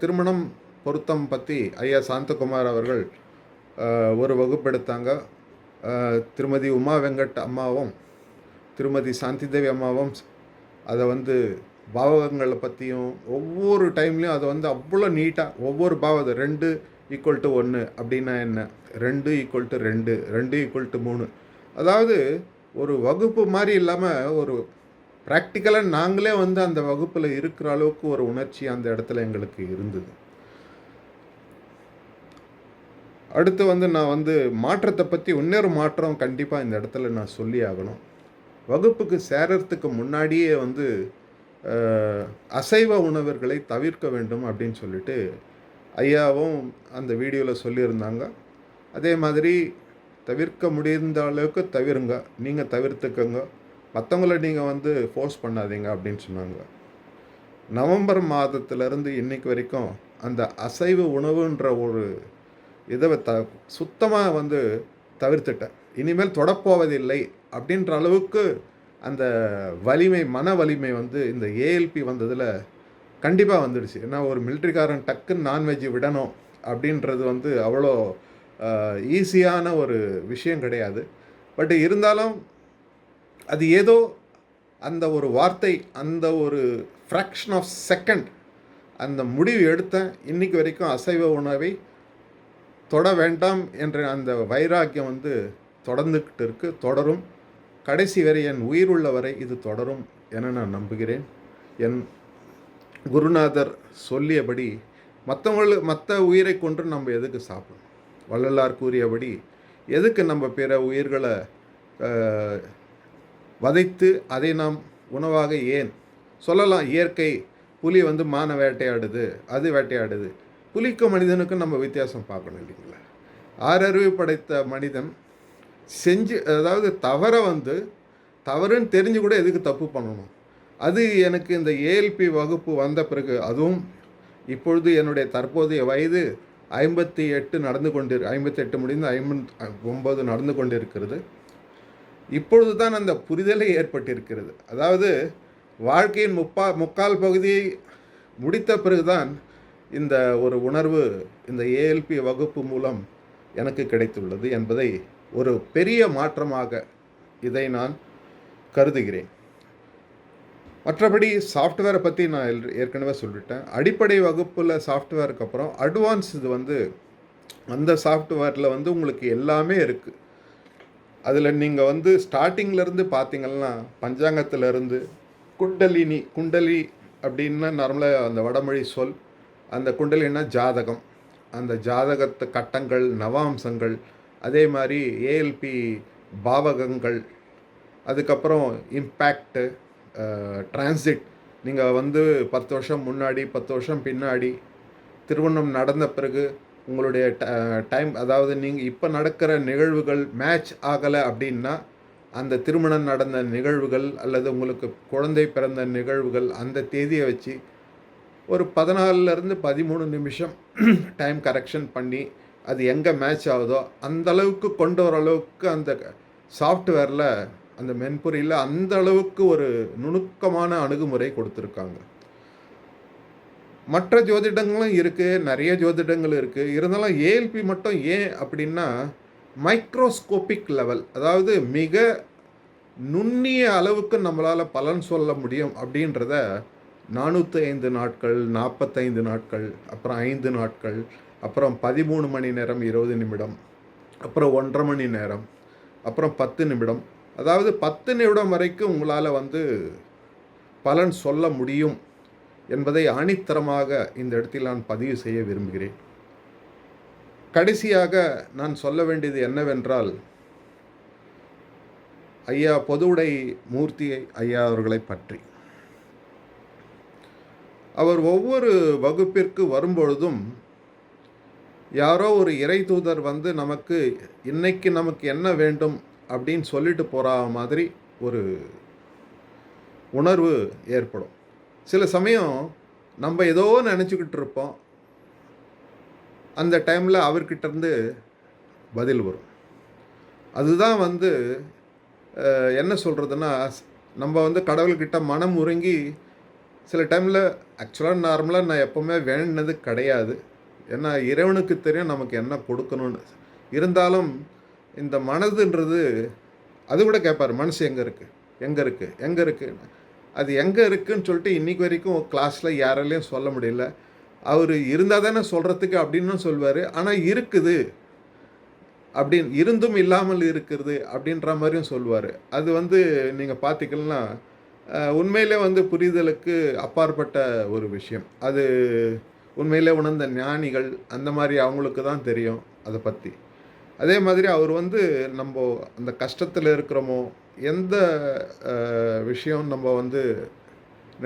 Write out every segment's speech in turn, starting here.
திருமணம் பொருத்தம் பற்றி ஐயா சாந்தகுமார் அவர்கள் ஒரு வகுப்பெடுத்தாங்க. திருமதி உமா வெங்கட் அம்மாவும் திருமதி சாந்திதேவி அம்மாவும் அதை வந்து பாவகங்களை பற்றியும் ஒவ்வொரு டைம்லையும் அதை வந்து அவ்வளோ நீட்டாக ஒவ்வொரு பாவம் ரெண்டு ஈக்குவல் டு ஒன்று அப்படின்னா என்ன? ரெண்டு ஈக்குவல் டு ரெண்டு ரெண்டு ஈக்குவல் டு மூணு. அதாவது ஒரு வகுப்பு மாதிரி இல்லாமல் ஒரு ப்ராக்டிக்கலாக நாங்களே வந்து அந்த வகுப்பில் இருக்கிற அளவுக்கு ஒரு உணர்ச்சி அந்த இடத்துல எங்களுக்கு இருந்தது. அடுத்து வந்து நான் வந்து மாற்றத்தை பற்றி இன்னொரு மாற்றம் கண்டிப்பாக இந்த இடத்துல நான் சொல்லி ஆகணும். வகுப்புக்கு சேரத்துக்கு முன்னாடியே வந்து அசைவ உணவர்களை தவிர்க்க வேண்டும் அப்படின்னு சொல்லிட்டு ஐயாவும் அந்த வீடியோவில் சொல்லியிருந்தாங்க. அதே மாதிரி தவிர்க்க முடிந்த அளவுக்கு தவிருங்க. நீங்கள் தவிர்த்துக்கங்க. மற்றவங்கள நீங்கள் வந்து ஃபோர்ஸ் பண்ணாதீங்க அப்படின்னு சொன்னாங்க. நவம்பர் மாதத்துலேருந்து இன்னைக்கு வரைக்கும் அந்த அசைவு உணவுன்ற ஒரு இதை த சுத்தமாக வந்து தவிர்த்துட்டேன். இனிமேல் தொடப்போவதில்லை அப்படின்ற அளவுக்கு அந்த வலிமை மன வலிமை வந்து இந்த ஏஎல்பி வந்ததில் கண்டிப்பாக வந்துடுச்சு. ஏன்னா ஒரு மிலிட்ரிக்காரன் டக்குன்னு நான்வெஜ் விடணும் அப்படின்றது வந்து அவ்வளோ ஈஸியான ஒரு விஷயம் கிடையாது. பட் இருந்தாலும் அது ஏதோ அந்த ஒரு வார்த்தை அந்த ஒரு ஃப்ராக்ஷன் ஆஃப் செகண்ட் அந்த முடிவு எடுத்தேன். இன்னைக்கு வரைக்கும் அசைவ உணவை தொட வேண்டாம் என்ற அந்த வைராக்கியம் வந்து தொடர்ந்துக்கிட்டு இருக்கு தொடரும். கடைசி வரை என் உயிர் உள்ள வரை இது தொடரும் என நான் நம்புகிறேன். என் குருநாதர் சொல்லியபடி மற்றவங்களுக்கு மற்ற உயிரை கொண்டு நம்ம எதுக்கு சாப்பிடணும்? வள்ளலார் கூறியபடி எதுக்கு நம்ம பிற உயிர்களை வதைத்து அதை நாம் உணவாக ஏன்? சொல்லலாம் இயற்கை புலி வந்து மான வேட்டையாடுது அது வேட்டையாடுது. புலிக்கும் மனிதனுக்கும் நம்ம வித்தியாசம் பார்க்கணும் இல்லைங்களா? ஆறறிவு படைத்த மனிதன் செஞ்சு அதாவது தவறை வந்து தவறுன்னு தெரிஞ்சு கூட எதுக்கு தப்பு பண்ணணும்? அது எனக்கு இந்த ஏஎல்பி வகுப்பு வந்த பிறகு அதுவும் இப்பொழுது என்னுடைய தற்போதைய வயது ஐம்பத்தி எட்டு நடந்து கொண்டிரு ஐம்பத்தி எட்டு முடிந்து ஐம்பத் ஒம்பது நடந்து கொண்டிருக்கிறது. இப்பொழுது தான் அந்த புரிதலை ஏற்பட்டிருக்கிறது. அதாவது வாழ்க்கையின் முப்பா முக்கால் பகுதியை முடித்த பிறகுதான் இந்த ஒரு உணர்வு இந்த ஏஎல்பி வகுப்பு மூலம் எனக்கு கிடைத்துள்ளது என்பதை ஒரு பெரிய மாற்றமாக இதை நான் கருதுகிறேன். மற்றபடி சாஃப்ட்வேரை பற்றி நான் ஏற்கனவே சொல்லிட்டேன். அடிப்படை வகுப்பில் சாஃப்ட்வேருக்கு அப்புறம் அட்வான்ஸ் இது வந்து அந்த சாஃப்ட்வேரில் வந்து உங்களுக்கு எல்லாமே இருக்குது அதில் நீங்கள் வந்து ஸ்டார்டிங்லேருந்து பார்த்தீங்கன்னா பஞ்சாங்கத்திலேருந்து குண்டலினி குண்டலி அப்படின்னா நார்மலாக அந்த வடமொழி சொல் அந்த குண்டலின்னா ஜாதகம். அந்த ஜாதகத்து கட்டங்கள் நவாம்சங்கள் அதே மாதிரி ஏஎல்பி பாவகங்கள் அதுக்கப்புறம் இம்பேக்ட்டு டிரான்சிட் நீங்கள் வந்து பத்து வருஷம் முன்னாடி பத்து வருஷம் பின்னாடி திருமணம் நடந்த பிறகு உங்களுடைய டைம் அதாவது நீங்கள் இப்போ நடக்கிற நிகழ்வுகள் மேட்ச் ஆகலை அப்படின்னா அந்த திருமணம் நடந்த நிகழ்வுகள் அல்லது உங்களுக்கு குழந்தை பிறந்த நிகழ்வுகள் அந்த தேதியை வச்சு ஒரு பதினாலிருந்து பதிமூணு நிமிஷம் டைம் கரெக்ஷன் பண்ணி அது எங்கே மேட்ச் ஆகுதோ அந்த அளவுக்கு கொண்டு வர அளவுக்கு அந்த சாஃப்ட்வேரில் அந்த மென்பொறியில் அந்த அளவுக்கு ஒரு நுணுக்கமான அணுகுமுறை கொடுத்துருக்காங்க. மற்ற ஜோதிடங்களும் இருக்குது நிறைய ஜோதிடங்கள் இருக்குது இருந்தாலும் ஏஎல்பி மட்டும் ஏன் அப்படின்னா மைக்ரோஸ்கோபிக் லெவல் அதாவது மிக நுண்ணிய அளவுக்கு நம்மளால் பலன் சொல்ல முடியும் அப்படின்றத நானூற்றி ஐந்து நாட்கள் நாற்பத்தைந்து நாட்கள் அப்புறம் ஐந்து நாட்கள் அப்புறம் பதிமூணு மணி நேரம் இருபது நிமிடம் அப்புறம் ஒன்றரை மணி நேரம் அப்புறம் பத்து நிமிடம். அதாவது பத்து நிமிடம் வரைக்கும் உங்களால் வந்து பலன் சொல்ல முடியும் என்பதை ஆணித்தரமாக இந்த இடத்தில் நான் பதிவு செய்ய விரும்புகிறேன். கடைசியாக நான் சொல்ல வேண்டியது என்னவென்றால் ஐயா பொதுவுடை மூர்த்தி ஐயா அவர்களை பற்றி. அவர் ஒவ்வொரு வகுப்பிற்கு வரும்பொழுதும் யாரோ ஒரு இறை தூதர் வந்து நமக்கு இன்னைக்கு நமக்கு என்ன வேண்டும்? அப்படின்னு சொல்லிட்டு போகிற மாதிரி ஒரு உணர்வு ஏற்படும். சில சமயம் நம்ம ஏதோ நினச்சிக்கிட்டு இருப்போம் அந்த டைமில் அவர்கிட்டருந்து பதில் வரும். அதுதான் வந்து என்ன சொல்கிறதுன்னா நம்ம வந்து கடவுள்கிட்ட மனம் உருங்கி சில டைமில் ஆக்சுவலாக நார்மலாக நான் எப்போவுமே வேணுனது கிடையாது. ஏன்னா இறைவனுக்கு தெரியும் நமக்கு என்ன கொடுக்கணும்னு. இருந்தாலும் இந்த மனதுன்றது அது கூட கேட்பார் மனசு எங்கே இருக்குது எங்கே இருக்குது எங்கே இருக்குது அது எங்கே இருக்குன்னு சொல்லிட்டு இன்றைக்கி வரைக்கும் கிளாஸில் யாராலையும் சொல்ல முடியல. அவர் இருந்தால் தானே சொல்கிறதுக்கு அப்படின்னு சொல்வார். ஆனால் இருக்குது. அப்படின்னு இருந்தும் இல்லாமல் இருக்கிறது அப்படின்ற மாதிரியும் சொல்லுவார் அது வந்து நீங்கள் பார்த்தீங்கன்னா உண்மையிலே வந்து புரிதலுக்கு அப்பாற்பட்ட ஒரு விஷயம். அது உண்மையிலே உணர்ந்த ஞானிகள் அந்த மாதிரி அவங்களுக்கு தான் தெரியும் அதை பற்றி அதே மாதிரி அவர் வந்து நம்ம அந்த கஷ்டத்தில் இருக்கிறோமோ எந்த விஷயம் நம்ம வந்து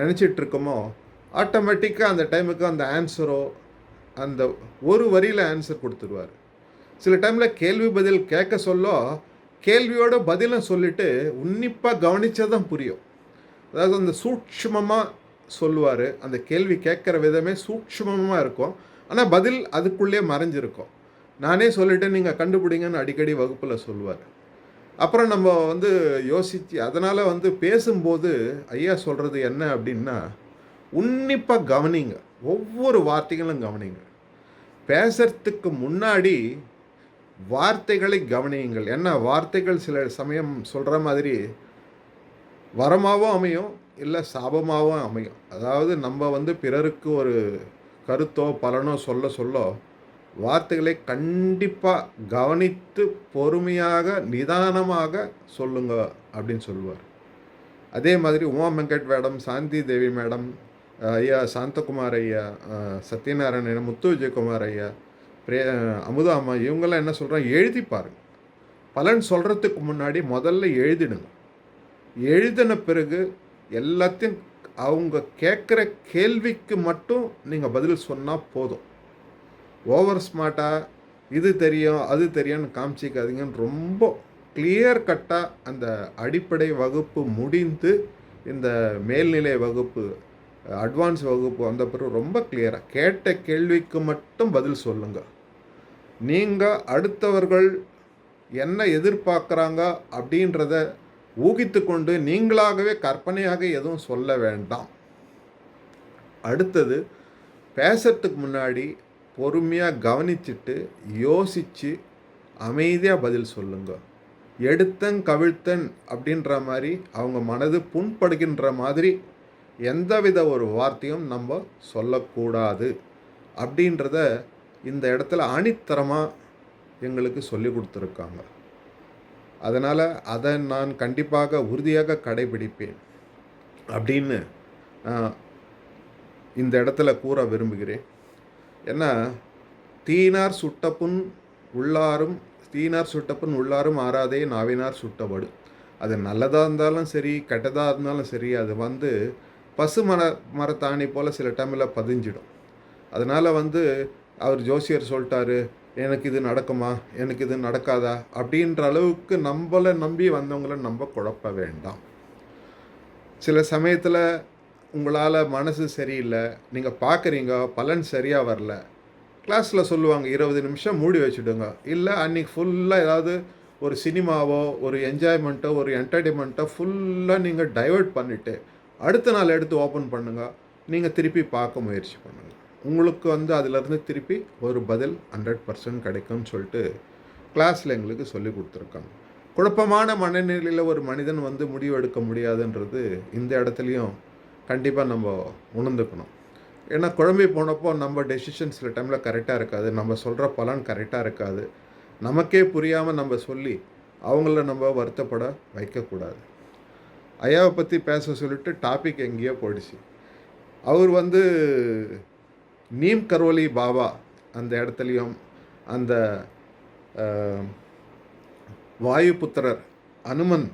நினச்சிட்டு இருக்கோமோ ஆட்டோமேட்டிக்காக அந்த டைமுக்கு அந்த ஆன்சரோ அந்த ஒரு வரியில் ஆன்சர் கொடுத்துருவார். சில டைமில் கேள்வி பதில் கேட்க சொல்ல கேள்வியோட பதிலும் சொல்லிவிட்டு உன்னிப்பாக கவனிச்சா தான் புரியும். அதாவது அந்த சூட்சுமமாக சொல்லுவார். அந்த கேள்வி கேட்குற விதமே சூட்சுமமாக இருக்கும். ஆனால் பதில் அதுக்குள்ளே மறைஞ்சிருக்கும். நானே சொல்லிட்டேன் நீங்கள் கண்டுபிடிங்கன்னு அடிக்கடி வகுப்பில் சொல்லுவார். அப்புறம் நம்ம வந்து யோசித்து அதனால் வந்து பேசும்போது ஐயா சொல்கிறது என்ன? அப்படின்னா உன்னிப்பாக கவனிங்க. ஒவ்வொரு வார்த்தைகளும் கவனிங்க. பேசுறதுக்கு முன்னாடி வார்த்தைகளை கவனியுங்கள். ஏன்னா வார்த்தைகள் சில சமயம் சொல்கிற மாதிரி வரமாகவும் அமையும் இல்லை சாபமாகவும் அமையும். அதாவது நம்ம வந்து பிறருக்கு ஒரு கருத்தோ பலனோ சொல்ல சொல்ல வார்த்தைகளை கண்டிப்பாக கவனித்து பொறுமையாக நிதானமாக சொல்லுங்க அப்படின்னு சொல்லுவார். அதே மாதிரி உமா வெங்கட் மேடம் சாந்தி தேவி மேடம் ஐயா சாந்தகுமார் ஐயா சத்யநாராயணன் முத்து விஜயகுமார் ஐயா பிரே அமுதா அம்மா இவங்கெல்லாம் என்ன சொல்கிறாங்க எழுதி பாருங்க. பலன் சொல்கிறதுக்கு முன்னாடி முதல்ல எழுதிடுங்க. எழுதின பிறகு எல்லாத்தையும் அவங்க கேட்குற கேள்விக்கு மட்டும் நீங்கள் பதில் சொன்னால் போதும். ஓவர் ஸ்மார்ட்டாக இது தெரியும் அது தெரியும்னு காமிச்சிக்காதீங்கன்னு ரொம்ப கிளியர் கட்டாக அந்த அடிப்படை வகுப்பு முடிந்து இந்த மேல்நிலை வகுப்பு அட்வான்ஸ் வகுப்பு வந்த பிறகு ரொம்ப கிளியராக கேட்ட கேள்விக்கு மட்டும் பதில் சொல்லுங்கள் நீங்கள் அடுத்தவர்கள் என்ன எதிர்பார்க்குறாங்க அப்படின்றத ஊகித்து கொண்டு நீங்களாகவே கற்பனையாக எதுவும் சொல்ல வேண்டாம். அடுத்தது பேசுறதுக்கு முன்னாடி பொறுமையாக கவனிச்சிட்டு யோசித்து அமைதியாக பதில் சொல்லுங்க. எடுத்தன் கவிழ்த்தன் அப்படின்ற மாதிரி அவங்க மனது புண்படுகின்ற மாதிரி எந்தவித ஒரு வார்த்தையும் நம்ம சொல்லக்கூடாது அப்படின்றத இந்த இடத்துல அணித்தரமாக எங்களுக்கு சொல்லி கொடுத்துருக்காங்க. அதனால் அதை நான் கண்டிப்பாக உறுதியாக கடைபிடிப்பேன் அப்படின்னு இந்த இடத்துல கூற விரும்புகிறேன். ஏன்னா தீனார் சுட்டப்புண் உள்ளாரும் தீனார் சுட்டப்புண் உள்ளாரும் ஆறாதே நாவினார் சுட்டபடு. அது நல்லதாக இருந்தாலும் சரி கெட்டதாக இருந்தாலும் சரி அது வந்து பசு மர மரத்தாணி போல் சில டைமில் பதிஞ்சிடும். அதனால் வந்து அவர் ஜோசியர் சொல்லிட்டாரு எனக்கு இது நடக்குமா? எனக்கு இது நடக்காதா? அப்படின்ற அளவுக்கு நம்மளை நம்பி வந்தவங்கள நம்ம குழப்ப வேண்டாம். சில சமயத்தில் உங்களால் மனசு சரியில்லை நீங்கள் பார்க்குறீங்க பலன் சரியாக வரல கிளாஸில் சொல்லுவாங்க இருபது நிமிஷம் மூடி வச்சுடுங்க. இல்லை அன்றைக்கி ஃபுல்லாக ஏதாவது ஒரு சினிமாவோ ஒரு என்ஜாய்மெண்ட்டோ ஒரு என்டர்டெயின்மெண்ட்டோ ஃபுல்லாக நீங்கள் டைவர்ட் பண்ணிவிட்டு அடுத்த நாள் எடுத்து ஓப்பன் பண்ணுங்கள் நீங்கள் திருப்பி பார்க்க முயற்சி பண்ணுங்கள் உங்களுக்கு வந்து அதிலேருந்து திருப்பி ஒரு பதில் ஹண்ட்ரட் பர்சன்ட் கிடைக்கும்னு சொல்லிட்டு கிளாஸில் எங்களுக்கு சொல்லி கொடுத்துருக்காங்க. குழப்பமான மனநிலையில் ஒரு மனிதன் வந்து முடிவெடுக்க முடியாதுன்றது இந்த இடத்துலையும் கண்டிப்பாக நம்ம உணர்ந்துக்கணும். ஏன்னா குழம்பி போனப்போ நம்ம டெசிஷன் சில டைமில் கரெக்டாக இருக்காது. நம்ம சொல்கிற பலன் கரெக்டாக இருக்காது. நமக்கே புரியாமல் நம்ம சொல்லி அவங்கள நம்ம வருத்தப்பட வைக்கக்கூடாது. ஐயாவை பற்றி பேச சொல்லிட்டு டாபிக் எங்கேயோ போயிடுச்சு. அவர் வந்து நீம் கரோலி பாபா அந்த இடத்துலையும் அந்த வாயு புத்திரர் அனுமன்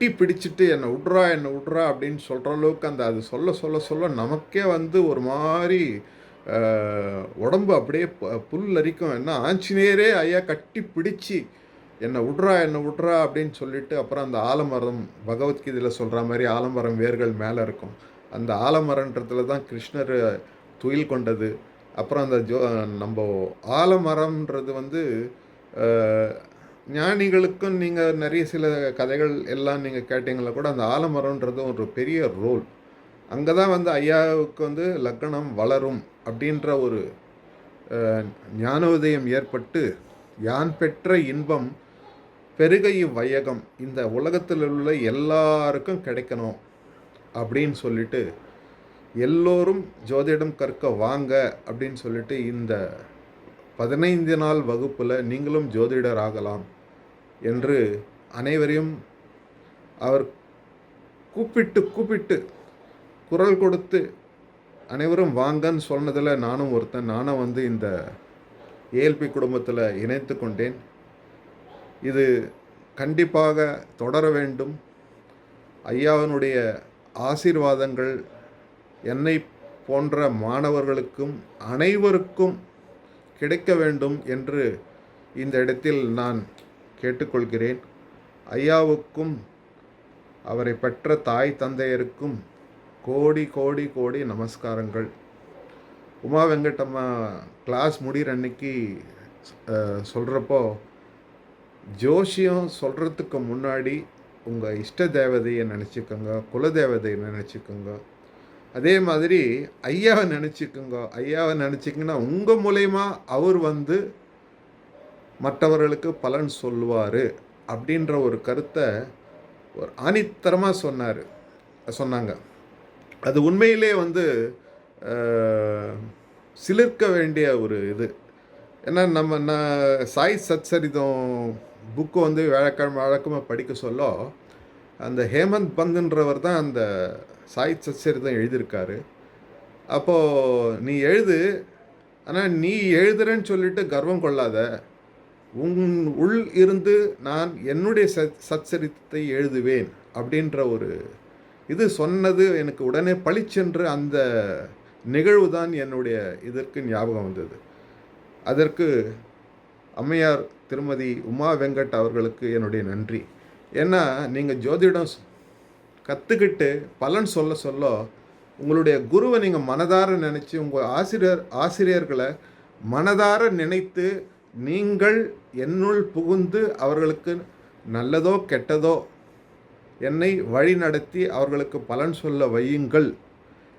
கட்டி பிடிச்சிட்டு என்னை விட்றா என்னை விட்றா அப்படின்னு சொல்கிற அளவுக்கு அந்த அது சொல்ல சொல்ல சொல்ல நமக்கே வந்து ஒரு மாதிரி உடம்பு அப்படியே புல் அரிக்கும். என்ன ஆஞ்சநேயரே ஐயா கட்டி பிடிச்சி என்னை விட்றா என்னை விட்றா அப்படின்னு சொல்லிட்டு அப்புறம் அந்த ஆலமரம் பகவத்கீதையில் சொல்கிற மாதிரி ஆலமரம் வேர்கள் மேலே இருக்கும். அந்த ஆலமரன்றதுல தான் கிருஷ்ணர் துயில் கொண்டது. அப்புறம் அந்த ஜோ நம்ம ஆலமரம்ன்றது வந்து ஞானிகளுக்கும் நீங்கள் நிறைய சில கதைகள் எல்லாம் நீங்கள் கேட்டீங்களா கூட அந்த ஆலமரம்ன்றது ஒரு பெரிய ரோல். அங்கே தான் வந்து ஐயாவுக்கு வந்து லக்னம் வளரும் அப்படின்ற ஒரு ஞானோதயம் ஏற்பட்டு யான் பெற்ற இன்பம் பெருகை வையகம் இந்த உலகத்தில் உள்ள எல்லாருக்கும் கிடைக்கணும் அப்படின்னு சொல்லிட்டு எல்லோரும் ஜோதிடம் கற்க வாங்க அப்படின்னு சொல்லிட்டு இந்த பதினைந்து நாள் வகுப்பில் நீங்களும் ஜோதிடர் ஆகலாம். என்று அனைவரையும் அவர் கூப்பிட்டு கூப்பிட்டு குரல் கொடுத்து அனைவரும் வாங்கன்னு சொன்னதில் நானும் ஒருத்தன் நானும் வந்து இந்த ஏஎல்பி குடும்பத்தில் இணைத்து கொண்டேன். இது கண்டிப்பாக தொடர வேண்டும். ஐயாவினுடைய ஆசீர்வாதங்கள் என்னை போன்ற மாணவர்களுக்கும் அனைவருக்கும் கிடைக்க வேண்டும் என்று இந்த இடத்தில் நான் கேட்டுக்கொள்கிறேன். ஐயாவுக்கும் அவரை பெற்ற தாய் தந்தையருக்கும் கோடி கோடி கோடி நமஸ்காரங்கள். உமா வெங்கடம்மா கிளாஸ் முடிகிற அன்னைக்கு சொல்கிறப்போ ஜோஷியம் சொல்கிறதுக்கு முன்னாடி உங்கள் இஷ்ட தேவதையை நினச்சிக்கோங்க குலதேவதையை நினச்சிக்கோங்க. அதே மாதிரி ஐயாவை நினச்சிக்கோங்க. ஐயாவை நினச்சிங்கன்னா உங்கள் மூலயமா அவர் வந்து மற்றவர்களுக்கு பலன் சொல்லுவார் அப்படின்ற ஒரு கருத்தை ஒரு ஆணித்தரமாக சொன்னார். சொன்னாங்க. அது உண்மையிலே வந்து சிலிர்க்க வேண்டிய ஒரு இது. ஏன்னா நம்ம நான் சாய் சத்சரிதம் புக்கு வந்து வியாழக்கிழமை வழக்கமாக படிக்க சொல்ல அந்த ஹேமந்த் பந்துன்றவர் தான் அந்த சாய் சத்சரிதம் எழுதியிருக்காரு. அப்போது நீ எழுது. ஆனால் நீ எழுதுறேன்னு சொல்லிட்டு கர்வம் கொள்ளாத. உன் உள் இருந்து நான் என்னுடைய சத் சச்சரித்தத்தை எழுதுவேன் அப்படின்ற ஒரு இது சொன்னது எனக்கு உடனே பளிச்சென்று அந்த நிகழ்வு தான் என்னுடைய இதற்கு ஞாபகம் வந்தது. அதற்கு அம்மையார் திருமதி உமா வெங்கட் அவர்களுக்கு என்னுடைய நன்றி. ஏன்னா நீங்கள் ஜோதிடம் கற்றுக்கிட்டு பலன் சொல்ல சொல்ல உங்களுடைய குருவை நீங்கள் மனதார நினச்சி உங்கள் ஆசிரியர் ஆசிரியர்களை மனதார நினைத்து நீங்கள் என்னுள் புகுந்து அவர்களுக்கு நல்லதோ கெட்டதோ என்னை வழி நடத்தி அவர்களுக்கு பலன் சொல்ல வையுங்கள்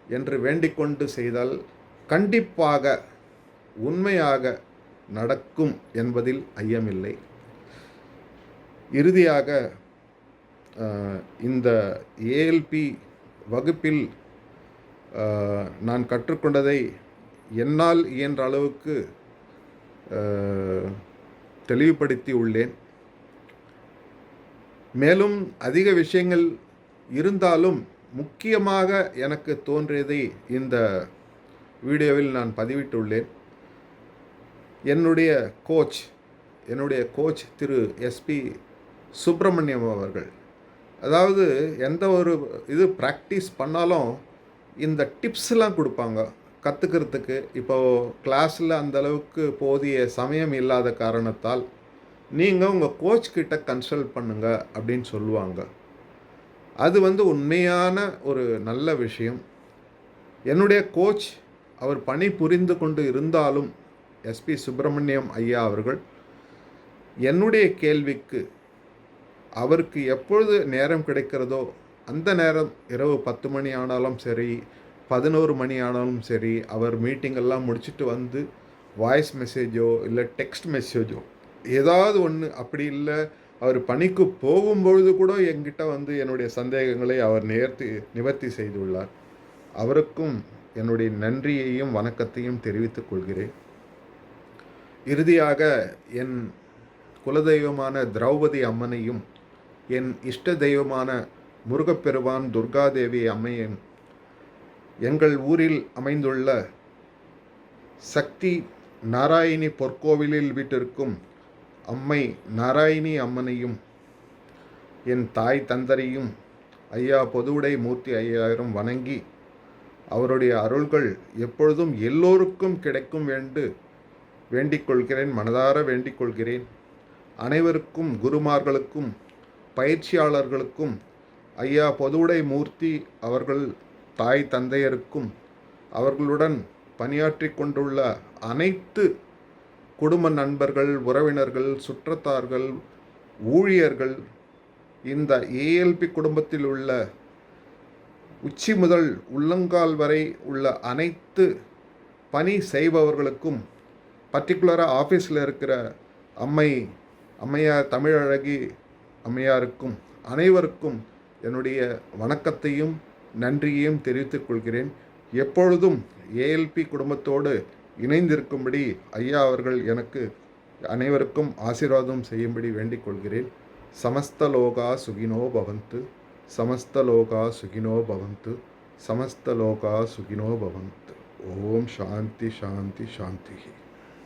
என்று வேண்டிக்கொண்டு செய்தால் கண்டிப்பாக உண்மையாக நடக்கும் என்பதில் ஐயமில்லை. இறுதியாக இந்த ஏஎல்பி வகுப்பில் நான் கற்றுக்கொண்டதை என்னால் இயன்ற அளவுக்கு தெளிவுபடுத்தி உள்ளேன் மேலும் அதிக விஷயங்கள் இருந்தாலும் முக்கியமாக எனக்கு தோன்றியதை இந்த வீடியோவில் நான் பதிவிட்டுள்ளேன். என்னுடைய கோச் என்னுடைய கோச் திரு எஸ்பி சுப்பிரமணியம் அவர்கள். அதாவது எந்த ஒரு இது ப்ராக்டிஸ் பண்ணாலும் இந்த டிப்ஸ்லாம் கொடுப்பாங்க. கற்றுக்கிறதுக்கு இப்போ கிளாஸில் அந்த அளவுக்கு போதிய சமயம் இல்லாத காரணத்தால் நீங்கள் உங்கள் கோச் கிட்ட கன்சல்ட் பண்ணுங்கள் அப்படின்னு சொல்லுவாங்க. அது வந்து உண்மையான ஒரு நல்ல விஷயம். என்னுடைய கோச் அவர் பணி புரிந்து கொண்டு இருந்தாலும் எஸ்பி சுப்பிரமணியம் ஐயா அவர்கள் என்னுடைய கேள்விக்கு அவருக்கு எப்பொழுது நேரம் கிடைக்கிறதோ அந்த நேரம் இரவு பத்து மணி ஆனாலும் சரி பதினோரு மணி ஆனாலும் சரி அவர் மீட்டிங்கெல்லாம் முடிச்சுட்டு வந்து வாய்ஸ் மெசேஜோ இல்லை டெக்ஸ்ட் மெசேஜோ ஏதாவது ஒன்று அப்படி இல்லை அவர் பணிக்கு போகும்பொழுது கூட என்கிட்ட வந்து என்னுடைய சந்தேகங்களை அவர் நேர்த்தி நிவர்த்தி செய்துள்ளார். அவருக்கும் என்னுடைய நன்றியையும் வணக்கத்தையும் தெரிவித்துக் கொள்கிறேன். இறுதியாக என் குலதெய்வமான திரௌபதி அம்மனையும் என் இஷ்ட தெய்வமான முருகப்பெருமான் துர்காதேவி அம்மையின் எங்கள் ஊரில் அமைந்துள்ள சக்தி நாராயணி பொற்கோவிலில் வீட்டிற்கும் அம்மை நாராயணி அம்மனையும் என் தாய் தந்தரையும் ஐயா பொதுவுடை மூர்த்தி ஐயாயிரம் வணங்கி அவருடைய அருள்கள் எப்பொழுதும் எல்லோருக்கும் கிடைக்கும் வேண்டு வேண்டிக் கொள்கிறேன் மனதார வேண்டிக் கொள்கிறேன். அனைவருக்கும் குருமார்களுக்கும் பயிற்சியாளர்களுக்கும் ஐயா பொதுவுடை மூர்த்தி அவர்கள் தாய் தந்தையருக்கும் அவர்களுடன் பணியாற்றி கொண்டுள்ள அனைத்து குடும்ப நண்பர்கள் உறவினர்கள் சுற்றத்தார்கள் ஊழியர்கள் இந்த ஏஎல்பி குடும்பத்தில் உள்ள உச்சி முதல் உள்ளங்கால் வரை உள்ள அனைத்து பணி செய்பவர்களுக்கும் பர்டிகுலராக ஆஃபீஸில் இருக்கிற அம்மை அம்மையார் தமிழழகி அம்மையாருக்கும் அனைவருக்கும் என்னுடைய வணக்கத்தையும் நன்றியையும் தெரிவித்துக் கொள்கிறேன். எப்பொழுதும் ஏஎல்பி குடும்பத்தோடு இணைந்திருக்கும்படி ஐயா அவர்கள் எனக்கு அனைவருக்கும் ஆசீர்வாதம் செய்யும்படி வேண்டிக் கொள்கிறேன். சமஸ்தலோகா சுகினோ பவந்து சமஸ்தலோகா சுகினோ பவந்து சமஸ்தலோகா சுகினோ பவந்து. ஓம் சாந்தி சாந்தி சாந்தி